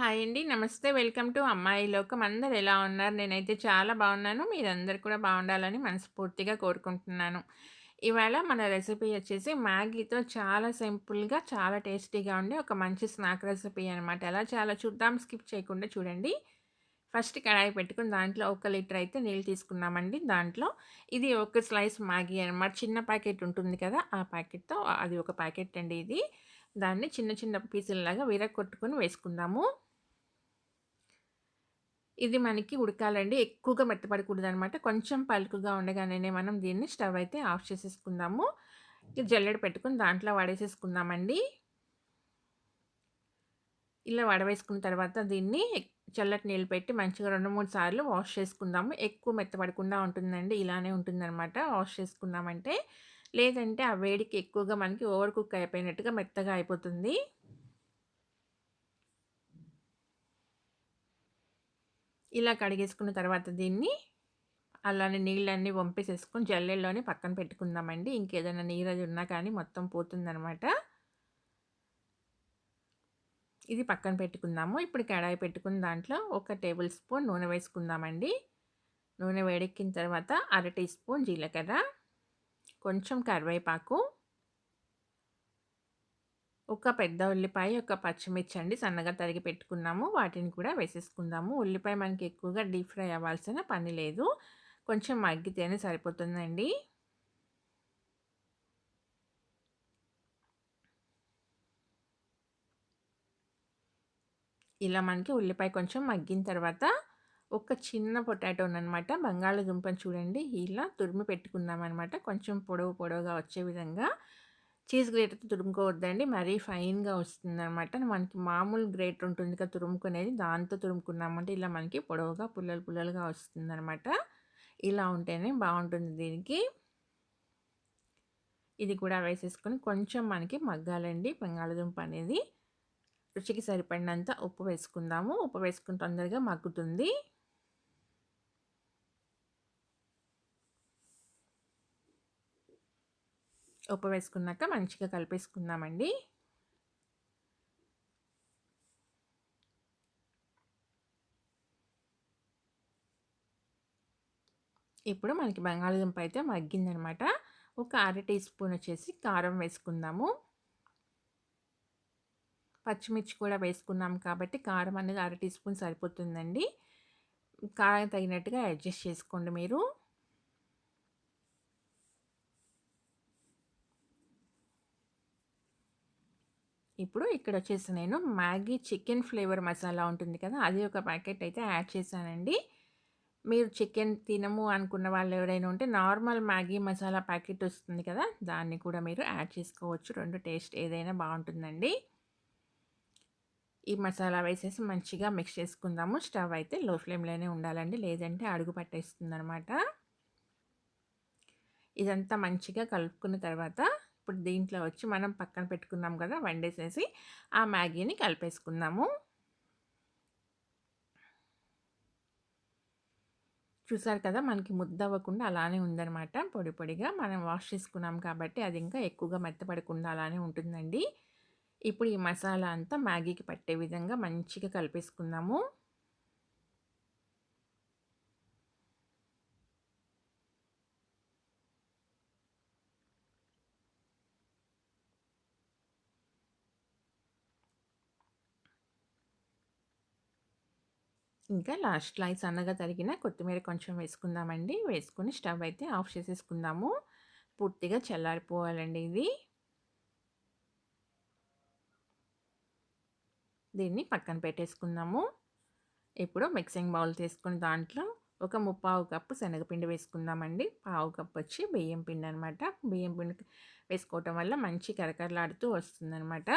Hi అండి. నమస్తే. Welcome to అమ్మాయి లోకం. అందరు ఎలా ఉన్నారు? నేనైతే చాలా బాగున్నాను. మీరందరు కూడా బాగుండాలని మనస్ఫూర్తిగా కోరుకుంటున్నాను. ఇవాళ మన రెసిపీ వచ్చేసి మ్యాగీతో చాలా సింపుల్‌గా, చాలా టేస్టీగా ఉండే ఒక మంచి స్నాక్ రెసిపీ అనమాట. ఎలా చాలా చూద్దాం. స్కిప్ చేయకుండా చూడండి. ఫస్ట్ కడాయి పెట్టుకొని దాంట్లో ఒక లీటర్ అయితే నీళ్ళు తీసుకున్నామండి. దాంట్లో ఇది ఒక స్లైస్ మ్యాగీ అనమాట. చిన్న ప్యాకెట్ ఉంటుంది కదా! ఆ ప్యాకెట్‌తో అది ఒక ప్యాకెట్ అండి ఇది. దాన్ని చిన్న చిన్న పీసుల్లాగా విరగ్గొట్టుకొని వేసుకుందాము. ఇది మనకి ఉడకాలండి. ఎక్కువగా మెత్తపడకూడదనమాట. కొంచెం పలుకుగా ఉండగానే మనం దీన్ని స్టవ్ అయితే ఆఫ్ చేసేసుకుందాము. ఇది జల్లెడ పెట్టుకొని దాంట్లో వాడేసేసుకుందామండి ఇలా వడవేసుకున్న తర్వాత దీన్ని చల్లటి నీళ్ళు పెట్టి మంచిగా 2, 3 సార్లు వాష్ చేసుకుందాము. ఎక్కువ మెత్తపడకుండా ఉంటుందండి. ఇలానే ఉంటుందనమాట వాష్ చేసుకుందామంటే లేదంటే ఆ వేడికి ఎక్కువగా మనకి ఓవర్ కుక్ అయిపోయినట్టుగా మెత్తగా అయిపోతుంది. ఇలా కడిగేసుకున్న తర్వాత దీన్ని అలానే నీళ్ళన్నీ వంపేసేసుకొని జల్లెల్లోనే పక్కన పెట్టుకుందామండి. ఇంకేదైనా నీరది ఉన్నా కానీ మొత్తం పోతుందనమాట. ఇది పక్కన పెట్టుకుందాము. ఇప్పుడు కడాయి పెట్టుకున్న దాంట్లో ఒక టేబుల్ స్పూన్ నూనె వేసుకుందామండి. నూనె వేడెక్కిన తర్వాత అర టీ స్పూన్ జీలకర్ర, కొంచెం కరివేపాకు, ఒక పెద్ద ఉల్లిపాయ, ఒక పచ్చిమిర్చి అండి సన్నగా తరిగి పెట్టుకున్నాము. వాటిని కూడా వేసేసుకుందాము. ఉల్లిపాయ మనకి ఎక్కువగా డీప్ ఫ్రై అవ్వాల్సిన పని లేదు. కొంచెం మగ్గితేనే సరిపోతుందండి. ఇలా మనకి ఉల్లిపాయ కొంచెం మగ్గిన తర్వాత ఒక చిన్న పొటాటో అనమాట బంగాళాదుంపని చూడండి ఇలా తురిమి పెట్టుకుందాం అనమాట కొంచెం పొడవు పొడవుగా వచ్చే విధంగా చీజ్ గ్రేటర్‌తో తురుముకోవద్దండి. మరీ ఫైన్‌గా వస్తుందనమాట. మనకి మామూలు గ్రేటర్ ఉంటుంది కదా! తురుముకునేది దాంతో తురుముకున్నామంటే ఇలా మనకి పొడవుగా పుల్లలు పుల్లలుగా వస్తుందనమాట. ఇలా ఉంటేనే బాగుంటుంది దీనికి. ఇది కూడా వేసేసుకొని కొంచెం మనకి మగ్గాలండి బంగాళదుంప అనేది. రుచికి సరిపడినంత ఉప్పు వేసుకుందాము. ఉప్పు వేసుకుని తొందరగా మగ్గుతుంది. ఉప్పు వేసుకున్నాక మంచిగా కలిపేసుకుందామండి. ఇప్పుడు మనకి బంగాళాదుంప అయితే మగ్గిందనమాట. ఒక అర టీ స్పూన్ వచ్చేసి కారం వేసుకుందాము. పచ్చిమిర్చి కూడా వేసుకున్నాం కాబట్టి కారం అనేది అర టీ స్పూన్ సరిపోతుందండి. కారం తగినట్టుగా అడ్జస్ట్ చేసుకోండి మీరు. ఇప్పుడు ఇక్కడ వచ్చేసి నేను మ్యాగీ చికెన్ ఫ్లేవర్ మసాలా ఉంటుంది కదా! అది ఒక ప్యాకెట్ అయితే యాడ్ చేశానండి. మీరు చికెన్ తినము అనుకున్న వాళ్ళు ఎవరైనా ఉంటే నార్మల్ మ్యాగీ మసాలా ప్యాకెట్ వస్తుంది కదా! దాన్ని కూడా మీరు యాడ్ చేసుకోవచ్చు. రెండు టేస్ట్ ఏదైనా బాగుంటుందండి ఈ మసాలా వేసేసి మంచిగా మిక్స్ చేసుకుందాము. స్టవ్ అయితే లో ఫ్లేమ్‌లోనే ఉండాలండి. లేదంటే అడుగు పట్టేస్తుంది అనమాట ఇదంతా మంచిగా కలుపుకున్న తర్వాత ఇప్పుడు దీంట్లో వచ్చి మనం పక్కన పెట్టుకున్నాం కదా! వండేసేసి ఆ మ్యాగీని కలిపేసుకుందాము. చూసారు కదా! మనకి ముద్ద అవ్వకుండా అలానే ఉందనమాట. పొడి పొడిగా మనం వాష్ చేసుకున్నాం కాబట్టి అది ఇంకా ఎక్కువగా మెత్తపడకుండా అలానే ఉంటుందండి. ఇప్పుడు ఈ మసాలా అంతా మ్యాగీకి పట్టే విధంగా మంచిగా కలిపేసుకుందాము. ఇంకా లాస్ట్‌లో ఈ సన్నగా తరిగిన కొత్తిమీర కొంచెం వేసుకుందామండి. వేసుకుని స్టవ్ అయితే ఆఫ్ చేసేసుకుందాము. పూర్తిగా చల్లారిపోవాలండి ఇది. దీన్ని పక్కన పెట్టేసుకుందాము. ఇప్పుడు మిక్సింగ్ బౌల్ తీసుకుని దాంట్లో ఒక ముప్పావు కప్పు శనగపిండి వేసుకుందామండి. పావు కప్పు వచ్చి బియ్యం పిండి అనమాట. బియ్యం పిండి వేసుకోవటం వల్ల మంచి కరకరలాడుతూ వస్తుందనమాట.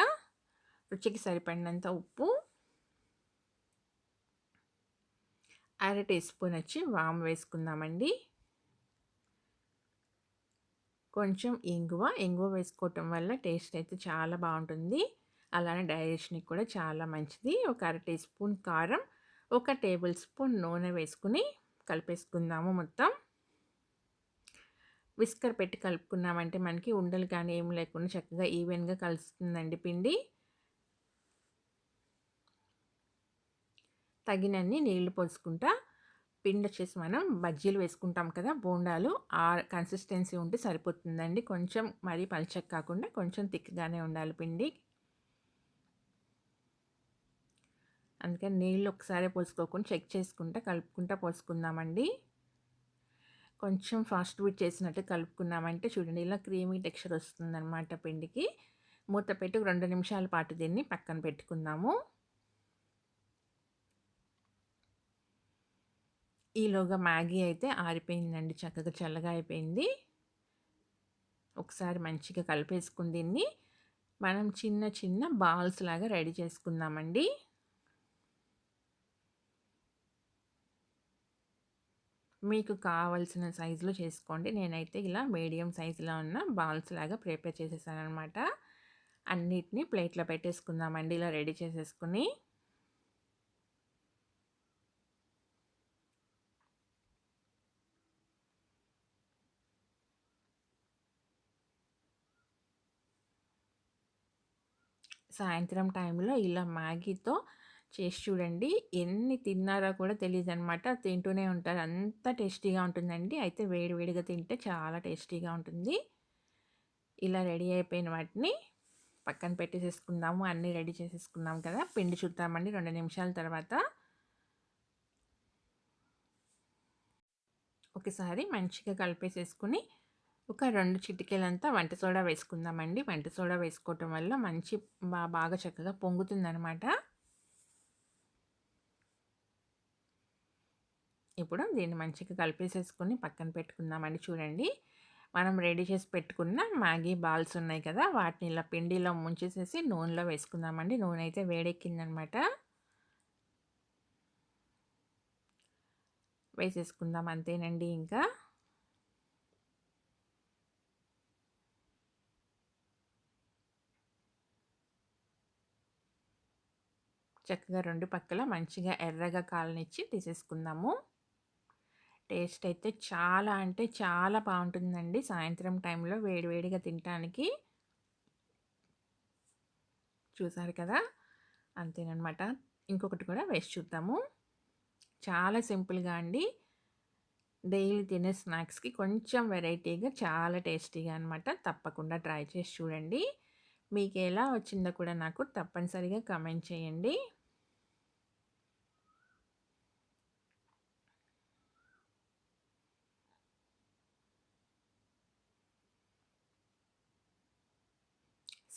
రుచికి సరిపడినంత ఉప్పు అర టీ స్పూన్ వచ్చి వాము వేసుకుందామండి. కొంచెం ఇంగువ. ఇంగువ వేసుకోవటం వల్ల టేస్ట్ అయితే చాలా బాగుంటుంది అలానే డైజెషన్‌కి కూడా చాలా మంచిది. ఒక అర టీ స్పూన్ కారం, ఒక టేబుల్ స్పూన్ నూనె వేసుకొని కలిపేసుకుందాము మొత్తం. విస్కర్ పెట్టి కలుపుకున్నామంటే మనకి ఉండలు కానీ ఏమి లేకుండా చక్కగా ఈవెన్‌గా కలుస్తుందండి పిండి. తగినన్ని నీళ్ళు పోసుకుంటా పిండి వచ్చేసి మనం బజ్జీలు వేసుకుంటాం కదా బోండాలు ఆ కన్సిస్టెన్సీ ఉంటే సరిపోతుందండి. కొంచెం మరీ పలచక్ కాకుండా కొంచెం థిక్గానే ఉండాలి పిండి. అందుకని నీళ్ళు ఒకసారి పోసుకోకుండా చెక్ చేసుకుంటా కలుపుకుంటా పోసుకుందామండి. కొంచెం ఫాస్ట్ బీట్ చేసినట్టు కలుపుకున్నామంటే చూడండి ఇలా క్రీమీ టెక్స్చర్ వస్తుందన్నమాట పిండికి. మూత పెట్టి రెండు నిమిషాల పాటు దీన్ని పక్కన పెట్టుకుందాము. ఈలోగా మ్యాగీ అయితే ఆరిపోయిందండి. చక్కగా చల్లగా అయిపోయింది. ఒకసారి మంచిగా కలిపేసుకుని దీన్ని మనం చిన్న చిన్న బాల్స్ లాగా రెడీ చేసుకుందామండి. మీకు కావలసిన సైజులో చేసుకోండి. నేనైతే ఇలా మీడియం సైజులో ఉన్న బాల్స్ లాగా ప్రిపేర్ చేసేసాను అనమాట అన్నిటినీ ప్లేట్లో పెట్టేసుకుందామండి. ఇలా రెడీ చేసేసుకుని. సాయంత్రం టైంలో ఇలా మ్యాగీతో చేసి చూడండి. ఎన్ని తిన్నారో కూడా తెలియదు అనమాట తింటూనే ఉంటారు. అంత టేస్టీగా ఉంటుందండి. అయితే వేడివేడిగా తింటే చాలా టేస్టీగా ఉంటుంది. ఇలా రెడీ అయిపోయిన వాటిని పక్కన పెట్టేసేసుకుందాము. అన్నీ రెడీ చేసేసుకున్నాం కదా. పిండి చుట్టామండి రెండు నిమిషాల తర్వాత. ఒకసారి మంచిగా కలిపేసేసుకుని ఒక రెండు చిటికెలంతా వంట సోడా వేసుకుందామండి. వంట సోడా వేసుకోవటం వల్ల మంచి బాగా చక్కగా పొంగుతుందనమాట ఇప్పుడు దీన్ని మంచిగా కలిపేసేసుకొని పక్కన పెట్టుకుందామండి. చూడండి. మనం రెడీ చేసి పెట్టుకున్న మ్యాగీ బాల్స్ ఉన్నాయి కదా వాటిని ఇలా పిండిలో ముంచేసేసి నూనెలో వేసుకుందామండి. నూనె అయితే వేడెక్కిందనమాట వేసేసుకుందాం అంతేనండి ఇంకా. చక్కగా రెండు పక్కల మంచిగా ఎర్రగా కాలనిచ్చి తీసేసుకుందాము. టేస్ట్ అయితే చాలా అంటే చాలా బాగుంటుందండి సాయంత్రం టైంలో వేడివేడిగా తినటానికి. చూసారు కదా? అంతేనమాట ఇంకొకటి కూడా వేసి చూద్దాము. చాలా సింపుల్గా అండి. డైలీ తినే స్నాక్స్కి కొంచెం వెరైటీగా చాలా టేస్టీగా అనమాట తప్పకుండా ట్రై చేసి చూడండి. మీకు ఎలా వచ్చిందో కూడా నాకు తప్పనిసరిగా కమెంట్ చేయండి.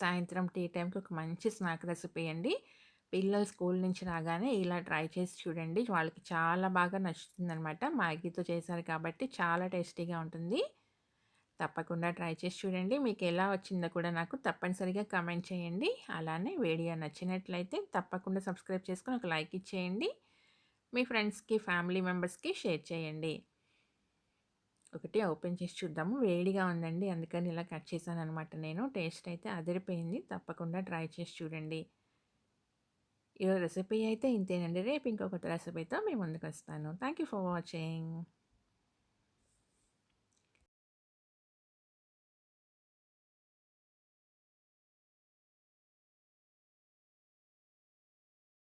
సాయంత్రం టీ టైంకి ఒక మంచి స్నాక్ రెసిపీ అండి. పిల్లలు స్కూల్ నుంచి రాగానే ఇలా ట్రై చేసి చూడండి. వాళ్ళకి చాలా బాగా నచ్చుతుంది అనమాట మ్యాగీతో చేశారు కాబట్టి చాలా టేస్టీగా ఉంటుంది. తప్పకుండా ట్రై చేసి చూడండి. మీకు ఎలా వచ్చిందో కూడా నాకు తప్పనిసరిగా కమెంట్ చేయండి. అలానే వీడియో నచ్చినట్లయితే తప్పకుండా సబ్స్క్రైబ్ చేసుకొని ఒక లైక్ ఇచ్చేయండి. మీ ఫ్రెండ్స్కి ఫ్యామిలీ మెంబర్స్కి షేర్ చేయండి. ఒకటి ఓపెన్ చేసి చూద్దాము. వేడిగా ఉందండి. అందుకని ఇలా కట్ చేశాను అనమాట నేను. టేస్ట్ అయితే అదిరిపోయింది. తప్పకుండా ట్రై చేసి చూడండి. ఈరోజు రెసిపీ అయితే ఇంతేనండి. రేపు ఇంకొకటి రెసిపీతో మేము ముందుకు వస్తాను. Thank you for watching.